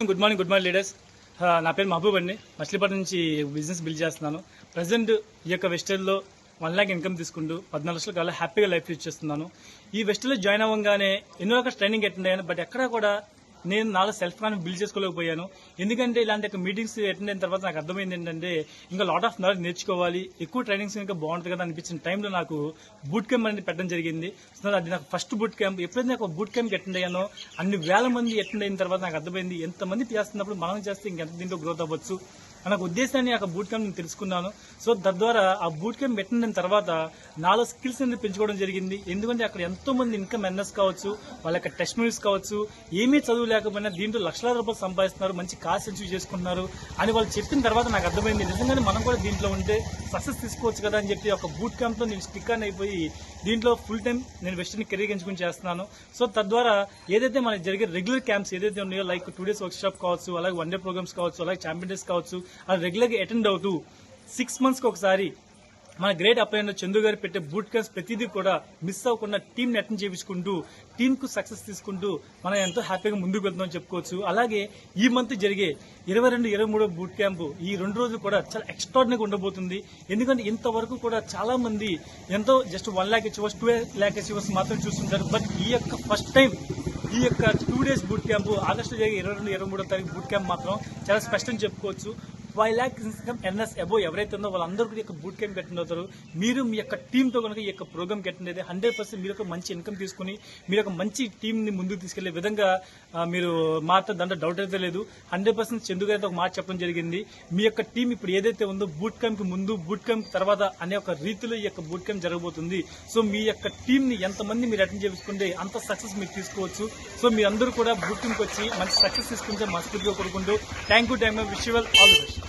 Good morning good morning leaders నా పేరు మహబూబ్ అండి. మచిలీపట్నం నుంచి బిజినెస్ బిల్డ్ చేస్తున్నాను. ప్రజెంట్ ఈ యొక్క వెస్టర్లో వన్ ల్యాక్ ఇన్కమ్ తీసుకుంటూ పద్నాలుగు లక్షల కావాలి హ్యాపీగా లైఫ్ లీడ్ చేస్తున్నాను. ఈ వెస్టర్లో జాయిన్ అవ్వగానే ఎన్నో రకాల ట్రైనింగ్ అటెండ్ బట్ ఎక్కడా కూడా నేను నాలో సెల్ఫ్ కాన్ఫిడెన్స్ బిల్డ్ చేసుకోలేకపోయాను. ఎందుకంటే ఇలాంటి ఒక మీటింగ్స్ అటెండ్ అయిన తర్వాత నాకు అర్థమైంది ఏంటంటే ఇంకా లాట్ ఆఫ్ నాలెడ్జ్ నేర్చుకోవాలి. ఎక్కువ ట్రైనింగ్స్ ఇంకా బాగుంటుంది కదా అనిపించిన టైంలో నాకు బూట్ క్యాంప్ అనేది పెట్టడం జరిగింది. సో అది నాకు ఫస్ట్ బూట్ క్యాంప్ ఎప్పుడైతే నాకు బూట్ క్యాంప్ అటెండ్ అయ్యానో అన్ని వేల మంది అటెండ్ అయిన తర్వాత నాకు అర్థమైంది. ఎంతమంది చేస్తున్నప్పుడు మనం చేస్తే ఇంకెంత దీంట్లో గ్రోత్ అవ్వచ్చు. నాకు ఉద్దేశాన్ని ఆ బూట్ క్యాంప్ నేను తెలుసుకున్నాను. సో తద్వారా ఆ బూట్ క్యాంప్ పెట్టిన తర్వాత నాలో స్కిల్స్ అనేది పెంచుకోవడం జరిగింది. ఎందుకంటే అక్కడ ఎంతో మంది ఇన్కమ్ ఎన్ఎస్ కావచ్చు వాళ్ళ యొక్క టెస్ట్ మూవీస్ కావచ్చు ఏమీ చదువు లేకపోయినా దీంట్లో లక్షలాది రూపాయలు సంపాదిస్తున్నారు మంచి కాస్ట్ అచీవ్ చేసుకుంటున్నారు అని వాళ్ళు చెప్పిన తర్వాత నాకు అర్థమైంది. నిజంగానే మనం కూడా దీంట్లో ఉంటే సక్సెస్ తీసుకోవచ్చు కదా అని చెప్పి ఒక బూట్ క్యాంప్లో నేను స్టిక్ అని అయిపోయి దీంట్లో ఫుల్ టైం నేను వెస్టర్న్ కెరీర్ ఎంచుకుని చేస్తున్నాను. సో తద్వారా ఏదైతే మనకి జరిగే రెగ్యులర్ క్యాంప్స్ ఏదైతే ఉన్నాయో like two days workshop కావచ్చు అలాగే వన్ డే ప్రోగ్రామ్స్ కావచ్చు అలాగే ఛాంపియన్ డేస్ కావచ్చు అది రెగ్యులర్గా అటెండ్ అవుతూ సిక్స్ మంత్స్కి ఒకసారి మన గ్రేట్ అప్లైన్ చందు గారు పెట్టే బూట్ క్యాంప్స్ ప్రతిదీ కూడా మిస్ అవ్వకుండా టీంని అటెండ్ చేయించుకుంటూ టీంకు సక్సెస్ తీసుకుంటూ మనం ఎంతో హ్యాపీగా ముందుకు వెళ్తామని చెప్పుకోవచ్చు. అలాగే ఈ మంత్ జరిగే ఇరవై రెండు ఇరవై మూడో బూట్ క్యాంప్ ఈ రెండు రోజులు కూడా చాలా ఎక్స్ట్రాడినరీగా ఉండబోతుంది. ఎందుకంటే ఇంతవరకు కూడా చాలా మంది ఎంతో just one lakh achievers two lakh achievers మాత్రం చూస్తుంటారు. బట్ ఈ యొక్క ఫస్ట్ టైం ఈ యొక్క two days boot camp August జరిగే ఇరవై రెండు ఇరవై మూడో తారీఖు బూట్ క్యాంప్ మాత్రం చాలా స్పష్టం చెప్పుకోవచ్చు. ఫైవ్ ల్యాక్ ఇన్కమ్ ఎన్ఎస్ అబో ఎవరైతే ఉందో వాళ్ళందరూ కూడా ఈ యొక్క బూట్ క్యాంప్ అటెండ్ అవుతారు. మీరు మీ యొక్క టీంతో కనుక ఈ యొక్క ప్రోగ్రామ్ అటెండ్ అయితే హండ్రెడ్ పర్సెంట్ మీరు ఒక మంచి ఇన్కమ్ తీసుకుని మీరు ఒక మంచి టీంని ముందుకు తీసుకెళ్ళే విధంగా మీరు మాత్రం దాంట్లో డౌట్ అయితే లేదు. హండ్రెడ్ పర్సెంట్ చందు గారితో ఒక మాట చెప్పడం జరిగింది. మీ యొక్క టీం ఇప్పుడు ఏదైతే ఉందో బూట్ క్యాంప్ ముందు బూట్ క్యాంప్ తర్వాత అనే ఒక రీతిలో ఈ యొక్క బూట్ క్యాంప్ జరగబోతుంది. సో మీ యొక్క టీంని ఎంతమంది మీరు అటెండ్ చేసుకుంటే అంత సక్సెస్ మీరు తీసుకోవచ్చు. సో మీ అందరూ కూడా బూట్ క్యాంప్ వచ్చి మంచి సక్సెస్ తీసుకుంటే మనస్ఫూర్తిగా కోరుకుంటూ thank you thank you wish you all the best